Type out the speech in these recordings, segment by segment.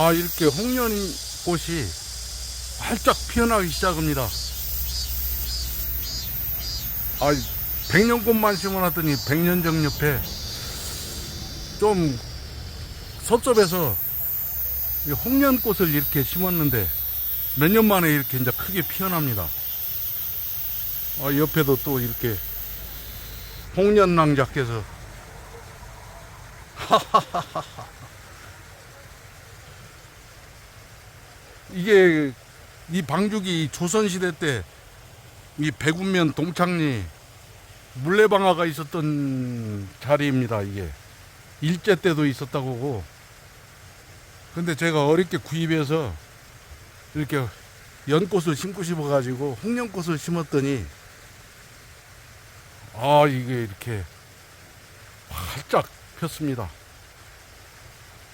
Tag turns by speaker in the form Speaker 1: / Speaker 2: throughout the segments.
Speaker 1: 아 이렇게 홍련꽃이 활짝 피어나기 시작합니다. 아 백년꽃만 심어놨더니 백년정 옆에 좀 섭섭해서 이 홍련꽃을 이렇게 심었는데 몇 년 만에 이렇게 이제 크게 피어납니다. 아, 옆에도 또 이렇게 홍련낭자께서 이게 이 방죽이 조선시대 때 이 백운면 동창리 물레방아가 있었던 자리입니다 이게. 일제 때도 있었다고 하고. 근데 제가 어렵게 구입해서 이렇게 연꽃을 심고 싶어 가지고 홍련꽃을 심었더니 아 이게 이렇게 활짝 폈습니다.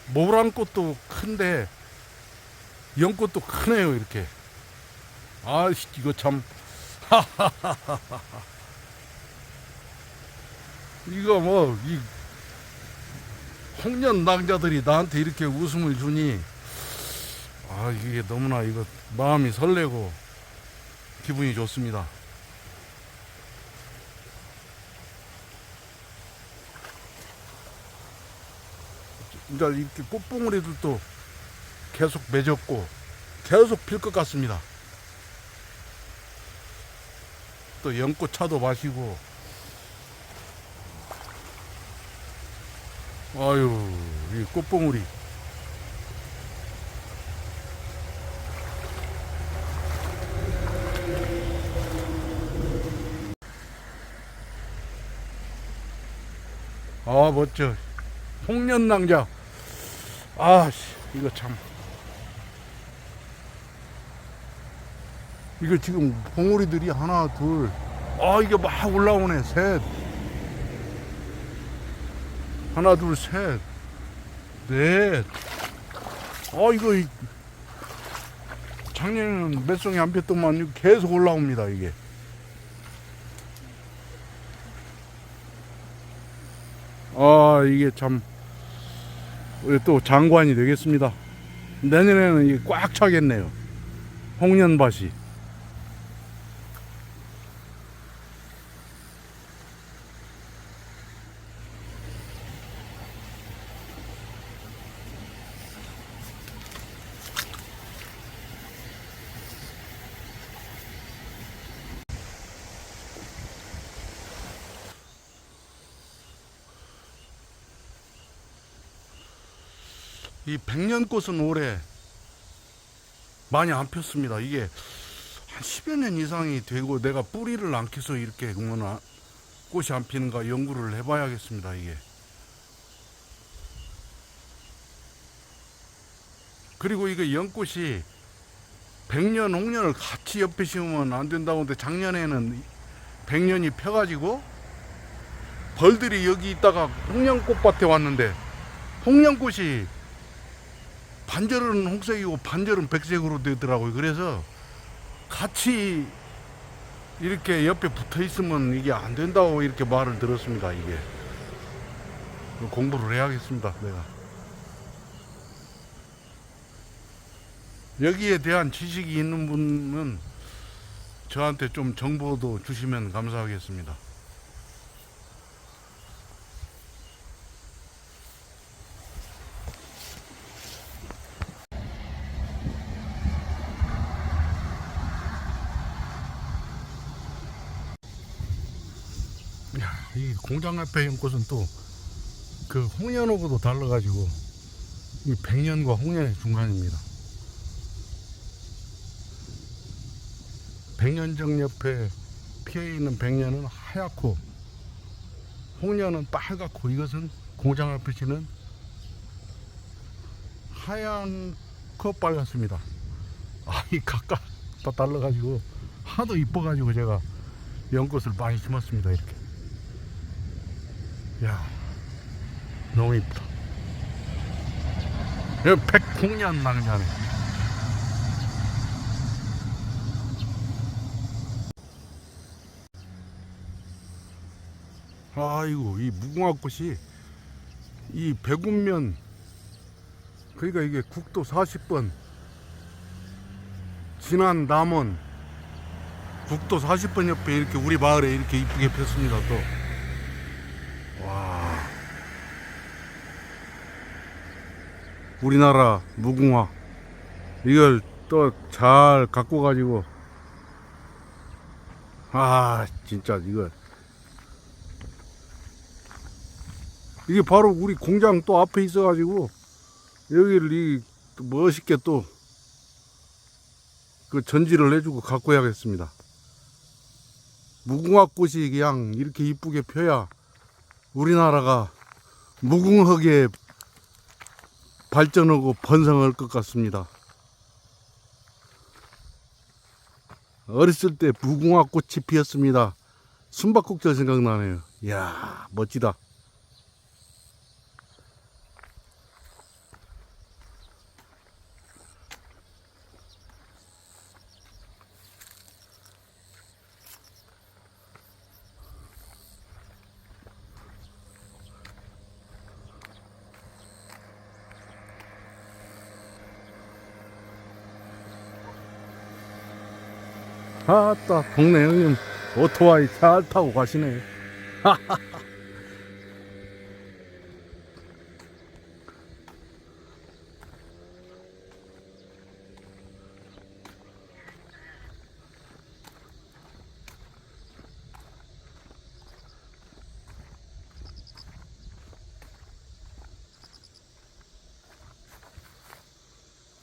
Speaker 1: 모란꽃도 큰데 연꽃도 크네요 이렇게 아 이거 참 이거 뭐 이 홍련 낭자들이 나한테 이렇게 웃음을 주니 아 이게 너무나 이거 마음이 설레고 기분이 좋습니다. 이제 이렇게 꽃봉오리들도 계속 맺었고 계속 필 것 같습니다. 또 연꽃차도 마시고. 아유 이 꽃봉오리. 아 멋져. 홍련낭자. 아씨 이거 참 이거 지금 봉오리들이 하나 둘 아 이게 막 올라오네. 셋. 하나 둘 셋 넷 아 이거 이- 작년에는 몇 송이 안 폈더만 이거 계속 올라옵니다 이게. 아 이게 참 또 장관이 되겠습니다. 내년에는 이게 꽉 차겠네요. 홍련밭이 이 백년꽃은 올해 많이 안 폈습니다. 이게 한 10여 년 이상이 되고 내가 뿌리를 안 캐서 이렇게 그러면 아- 꽃이 안 피는가 연구를 해봐야겠습니다. 이게. 그리고 이거 연꽃이 백년, 홍년을 같이 옆에 심으면 안 된다고 하는데 작년에는 백년이 펴가지고 벌들이 여기 있다가 홍련꽃밭에 왔는데 홍련꽃이 반절은 홍색이고 반절은 백색으로 되더라고요. 그래서 같이 이렇게 옆에 붙어 있으면 이게 안 된다고 이렇게 말을 들었습니다. 이게 공부를 해야겠습니다. 내가 여기에 대한 지식이 있는 분은 저한테 좀 정보도 주시면 감사하겠습니다. 야, 이 공장 앞에 연꽃은 또 그 홍련하고도 달라가지고 이 백년과 홍련의 중간입니다. 백년정 옆에 피어 있는 백년은 하얗고 홍련은 빨갛고 이것은 공장 앞에 지는 하얀 거 빨갛습니다. 아, 이 각각 다 달라가지고 하도 이뻐가지고 제가 연꽃을 많이 심었습니다. 이렇게. 야, 너무 이쁘다. 이거 백홍년 낭자네. 아이고, 이 무궁화 꽃이 이 백운면 그러니까 이게 국도 40번 진안 남원 국도 40번 옆에 이렇게 우리 마을에 이렇게 이쁘게 폈습니다 또. 우리나라 무궁화. 이걸 또 잘 갖고 가지고. 아 진짜 이걸. 이게 바로 우리 공장 또 앞에 있어 가지고 여기를 이 멋있게 또 그 전지를 해주고 갖고 해야겠습니다. 무궁화 꽃이 그냥 이렇게 이쁘게 펴야 우리나라가 무궁하게 발전하고 번성할 것 같습니다. 어렸을 때 무궁화 꽃이 피었습니다. 숨바꼭질 생각나네요. 이야, 멋지다. 아따, 동네 형님 오토바이 잘 타고 가시네.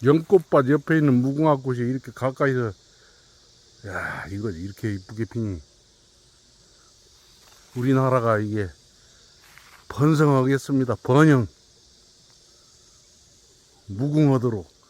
Speaker 1: 연꽃밭 옆에 있는 무궁화꽃이 이렇게 가까이서 야, 이거 이렇게 이쁘게 피니. 우리나라가 이게 번성하겠습니다. 번영. 무궁화도록.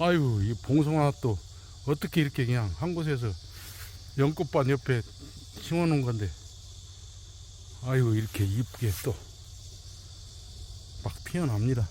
Speaker 1: 아유, 이 봉송아 또 어떻게 이렇게 그냥 한 곳에서 연꽃밭 옆에 심어놓은 건데, 아유, 이렇게 이쁘게 또 막 피어납니다.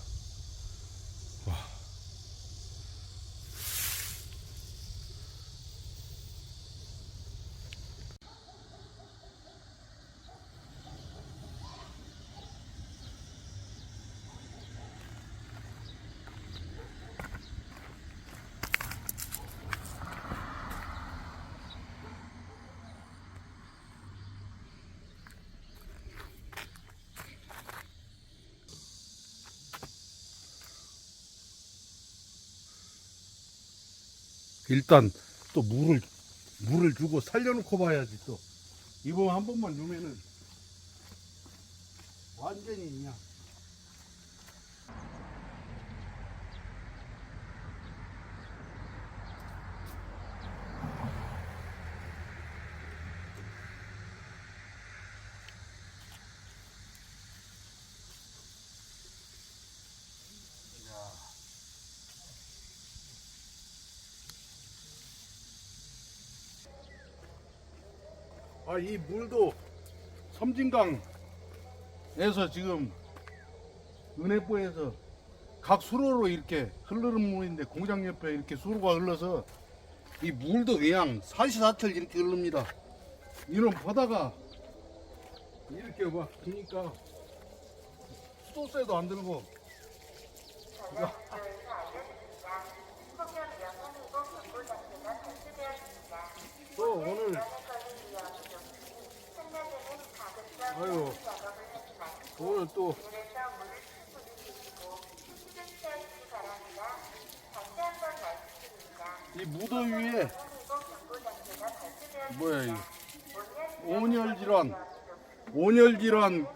Speaker 1: 일단 또 물을 물을 주고 살려놓고 봐야지 또. 이번 한 번만 주면은 완전히 그냥 아 이 물도 섬진강에서 지금 은혜포에서 각 수로로 이렇게 흐르는 물인데 공장 옆에 이렇게 수로가 흘러서 이 물도 그냥 사시사철 이렇게 흐릅니다. 이런 바다가 이렇게 막 기니까 수도세도 안 들고 또 오늘 아유 오늘 또이 무더 위에 뭐야 이 온열 질환. 온열 질환.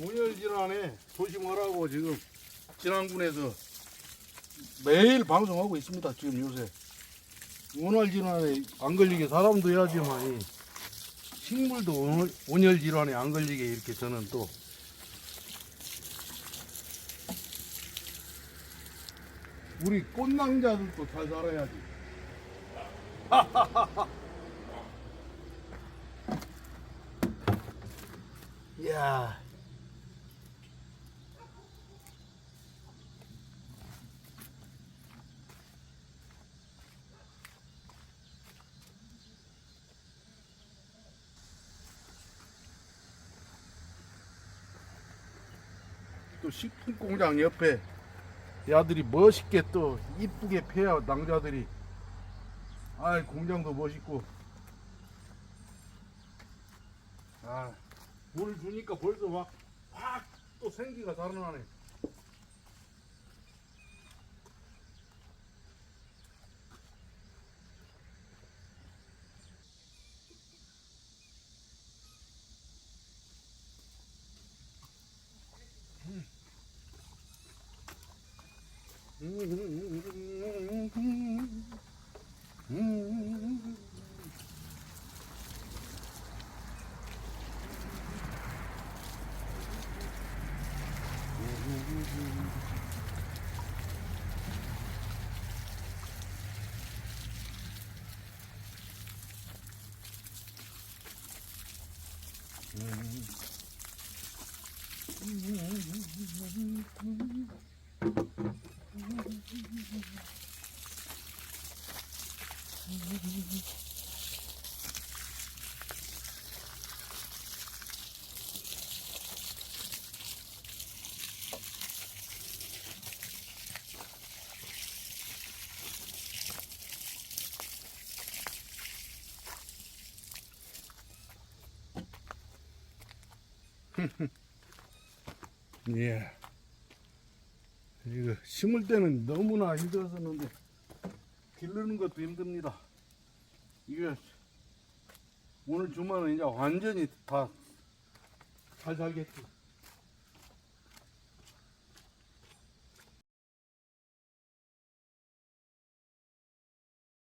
Speaker 1: 온열 질환에 조심하라고 지금 진안군에서 매일 방송하고 있습니다. 지금 요새 온열질환에 안 걸리게 사람도 해야지만 식물도 온열, 온열질환에 안 걸리게 이렇게 저는 또 우리 꽃낭자들도 잘 살아야지. 이야. 식품 공장 옆에 야들이 멋있게 또 이쁘게 패야 낭자들이. 아 공장도 멋있고. 아물 주니까 벌써 막 확 또 생기가 달아나네 Mm-hmm. 예. 이거 심을 때는 너무나 힘들었었는데 기르는 것도 힘듭니다. 이게 오늘 주말은 이제 완전히 다 잘 살겠지.